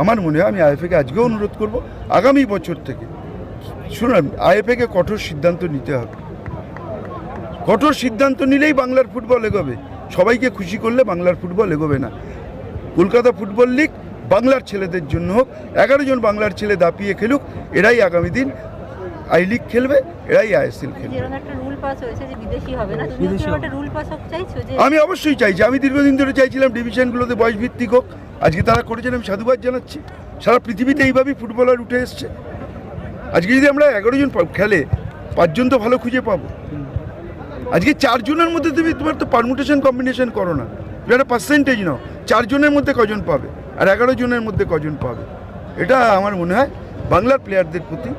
আমার মনে হয় আমি আইএফএকে আজকেও অনুরোধ করব আগামী বছর থেকে। শুনুন আইএফএকে কঠোর সিদ্ধান্ত নিতে হবে। কঠোর সিদ্ধান্ত নিলেই বাংলার ফুটবল এগোবে। সবাইকে খুশি করলে বাংলার ফুটবল এগোবে না। কলকাতা ফুটবল লিগ বাংলার ছেলেদের জন্য হোক এগারো জন বাংলার ছেলে দাপিয়ে খেলুক এরাই আগামী দিন আই লিগ খেলবে এরাই আইএসএল খেলবে। যেরকম একটা রুল যে বিদেশি হবে না তুমি বিদেশি কি হবে। একটা রুল পাস হোক চাইছো যে আমি অবশ্যই চাইছি। আমি দীর্ঘদিন ধরে চাইছিলাম ডিভিশনগুলোতে বয়স ভিত্তিক হোক আজকে তারা করেছেন, আমি সাধুবাদ জানাচ্ছি। সারা পৃথিবীতে এইভাবেই ফুটবলার উঠে এসছে। আজকে যদি আমরা এগারো জন খেলে, পাঁচজন তো ভালো খুঁজে পাবো। আজকে চারজনের মধ্যে তুমি তোমার তো পারমুটেশন কম্বিনেশন করো না। তুমি একটা পার্সেন্টেজ নাও। চারজনের মধ্যে কজন পাবে? আর এগারো জনের মধ্যে কজন পাবে? এটা আমার মনে হয় বাংলার প্লেয়ারদের প্রতি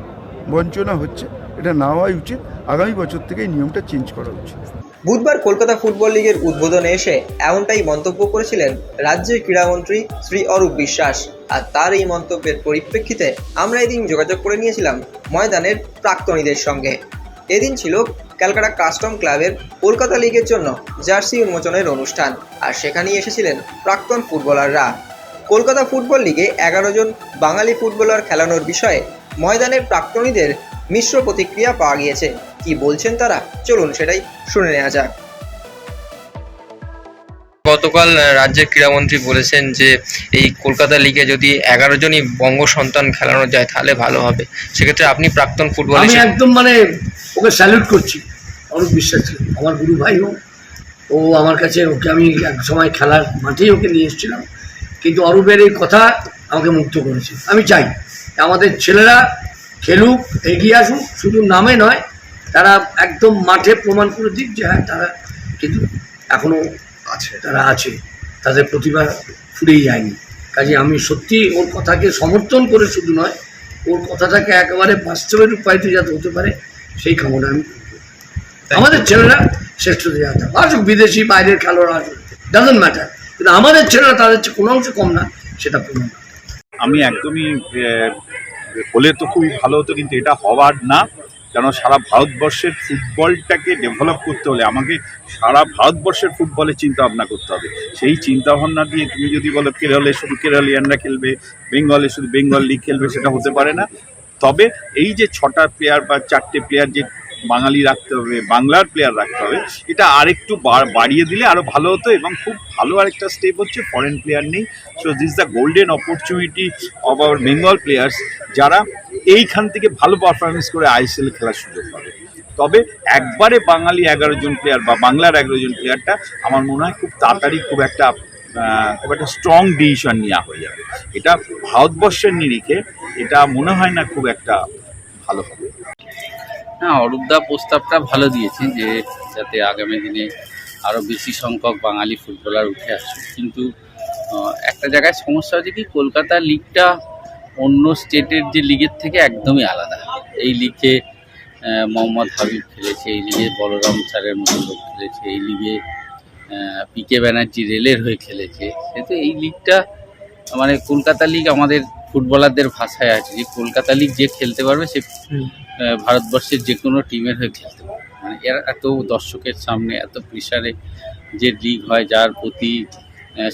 বঞ্চনা হচ্ছে। এটা না হওয়াই উচিত। আগামী বছর থেকে এই নিয়মটা চেঞ্জ করা উচিত। বুধবার কলকাতা ফুটবল লীগের উদ্বোধনে এসে এমনটাই মন্তব্য করেছিলেন রাজ্যের ক্রীড়ামন্ত্রী শ্রী অরূপ বিশ্বাস। আর তার এই মন্তব্যের পরিপ্রেক্ষিতে আমরা এদিন যোগাযোগ করে নিয়েছিলাম ময়দানের প্রাক্তনীদের সঙ্গে। এদিন ছিল ক্যালকাটা কাস্টম ক্লাবের কলকাতা লিগের জন্য জার্সি উন্মোচনের অনুষ্ঠান। আর সেখানেই এসেছিলেন প্রাক্তন ফুটবলাররা। কলকাতা ফুটবল লিগে এগারো জন বাঙালি ফুটবলার খেলানোর বিষয়ে ময়দানের প্রাক্তনীদের মিশ্র প্রতিক্রিয়া পাওয়া গিয়েছে। কি বলছেন তারা? চলুন সেটাই শুনে নেওয়া যাক। গতকাল রাজ্যের ক্রীড়ামন্ত্রী বলেছেন যে এই কলকাতা লিগে যদি এগারো জনই বঙ্গ সন্তান খেলানো যায় তাহলে ভালো হবে। সেক্ষেত্রে আপনি প্রাক্তন ফুটবল আমি একদম মানে ওকে স্যালুট করছি। অরূপ বিশ্বাস আমার গুরু ভাই হোক ও আমার কাছে ওকে আমি এক সময় খেলার মাঠেই ওকে নিয়ে এসেছিলাম। কিন্তু অরূপের এই কথা আমাকে মুক্ত করেছে। আমি চাই। আমাদের ছেলেরা খেলুক এগিয়ে আসুক শুধু নামে নয় তারা একদম মাঠে প্রমাণ করে দিক যে হ্যাঁ তারা কিন্তু এখনও আছে তারা আছে তাদের প্রতিভা ফুরিয়ে যায়নি। কাজে আমি সত্যি ওর কথাকে সমর্থন করে শুধু নয় ওর কথাটাকে একেবারে বাস্তবের রূপায়িত যাতে হতে পারে সেই কামনা আমি আমাদের ছেলেরা শ্রেষ্ঠ জায়গা আসুক বিদেশি বাইরের খেলোয়াড় আসুক ডাজন্ট ম্যাটার কিন্তু আমাদের ছেলেরা তাদের কোনো অংশ কম না সেটা পূর্ণ আমি একদমই হলে তো খুবই ভালো হতো, কিন্তু এটা হওয়ার না। কেন সারা ভারতবর্ষের ফুটবলটাকে ডেভেলপ করতে হলে আমাকে সারা ভারতবর্ষের ফুটবলের চিন্তা ভাবনা করতে হবে। সেই চিন্তা ভাবনা দিয়ে তুমি যদি বলো কেরলে শুধু কেরালিয়ানরা খেলবে, বেঙ্গলে শুধু বেঙ্গল লিগ খেলবে, সেটা হতে পারে না। তবে এই যে ছটা প্লেয়ার বা চারটে প্লেয়ার যে বাঙালি রাখতে হবে, বাংলার প্লেয়ার রাখতে হবে। এটা আরেকটু বাড়িয়ে দিলে আরও ভালো হতো এবং খুব ভালো আরেকটা স্টেপ হচ্ছে ফরেন প্লেয়ার নেই। So this the golden opportunity of our Bengal players যারা এইখান থেকে ভালো পারফরমেন্স করে আইএসএল খেলার সুযোগ পাবে। তবে একবারে বাঙালি এগারো জন প্লেয়ার বা বাংলার এগারো জন প্লেয়ারটা আমার মনে হয় খুব তাড়াতাড়ি খুব একটা খুব একটা স্ট্রং ডিসিশন নেওয়া হয়ে যাবে। এটা ভারতবর্ষের নিরিখে, এটা মনে হয় না খুব একটা ভালো হবে। হ্যাঁ অরূপদা প্রস্তাবটা ভালো দিয়েছে যে যাতে আগামী দিনে আরও বেশি সংখ্যক বাঙালি ফুটবলার উঠে আসুক। কিন্তু একটা জায়গায় সমস্যা হচ্ছে কি, কলকাতা লিগটা অন্য স্টেটের যে লিগের থেকে একদমই আলাদা। এই লিগে মোহাম্মদ হাবিব খেলেছে, এই লিগে বলরাম স্যারের মতো লোক খেলেছে, এই লিগে পি কে ব্যানার্জি রেলের হয়ে খেলেছে। সেহেতু এই লিগটা মানে কলকাতা লিগ আমাদের ফুটবলারদের ভাষায় আছে যে কলকাতা লিগ যে খেলতে পারবে সে ভারতবর্ষের যে কোনো টিমের হয়ে খেলতে মানে এর এত দর্শকের সামনে, এত প্রেশারে যে লিগ হয়, যার প্রতি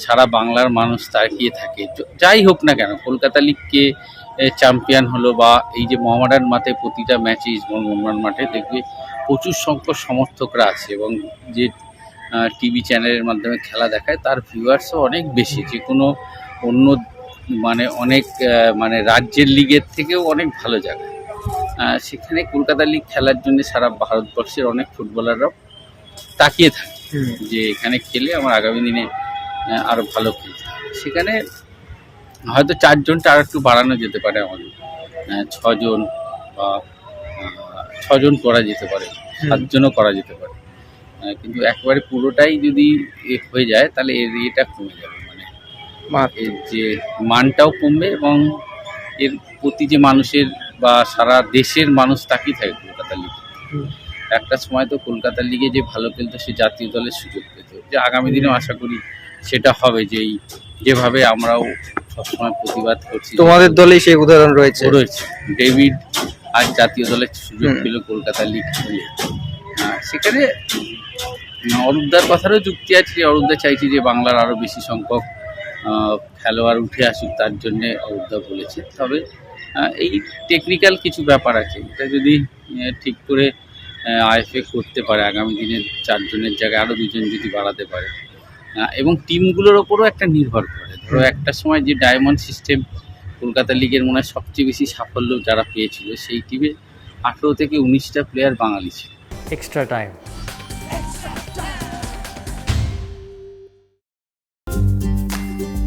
সারা বাংলার মানুষ তাকিয়ে থাকে। যাই হোক না কেন, কলকাতা লিগকে চ্যাম্পিয়ন হলো বা এই যে মোহামেডান মাঠে প্রতিটা ম্যাচে ইস্টবেঙ্গল মাঠে দেখবে প্রচুর সংখ্যক সমর্থকরা আছে এবং যে টিভি চ্যানেলের মাধ্যমে খেলা দেখায়, তার ভিউয়ার্সও অনেক বেশি। যে কোনো অন্য মানে অনেক মানে রাজ্যের লিগের থেকেও অনেক ভালো জায়গা। সেখানে কলকাতা লিগ খেলার জন্য সারা ভারতবর্ষের অনেক ফুটবলাররাও তাকিয়ে থাকে যে এখানে খেলে আমার আগামী দিনে আহ, আরও ভালো খেলতে সেখানে হয়তো চারজনটা আর একটু বাড়ানো যেতে পারে আমাদের। ছজন বা ছজন করা যেতে পারে সাতজনও করা যেতে পারে। কিন্তু একবারে পুরোটাই যদি এ হয়ে যায় তাহলে এর ইয়েটা কমে যাবে। মানে এর যে মানটাও কমবে এবং এর প্রতি যে মানুষের বা সারা দেশের মানুষ তাকিয়ে থাকে কলকাতা লিগে। একটা সময় তো কলকাতা লিগে যে ভালো খেলতো সে জাতীয় দলের সুযোগ পেত। যে আগামী দিনেও আশা করি সেটা হবে যে এই যেভাবে আমরাও সবসময় প্রতিবাদ করছি। তোমাদের দলেই সেই উদাহরণ রয়েছে। রয়েছে। ডেভিড আজ জাতীয় দলের সুযোগ। পেল কলকাতা লিগ খেলে সেখানে অরূপদার কথারও যুক্তি আছে। যে অরূপদা চাইছে যে বাংলার আরও বেশি সংখ্যক খেলোয়াড় উঠে আসুক তার জন্যে অরূপদা বলেছে। তবে এই টেকনিক্যাল কিছু ব্যাপার আছে। এটা যদি ঠিক করে আইএফএ করতে পারে আগামী দিনে চারজনের জায়গায় আরও দুজন যদি বাড়াতে পারে। এবং টিমগুলোর ওপরও একটা নির্ভর করে। ধরো একটা সময় যে ডায়মন্ড সিস্টেম কলকাতা লিগের মনে হয় সবচেয়ে বেশি সাফল্য যারা পেয়েছিল সেই টিমে আঠেরো থেকে উনিশটা প্লেয়ার বাঙালি ছিল। Extra time.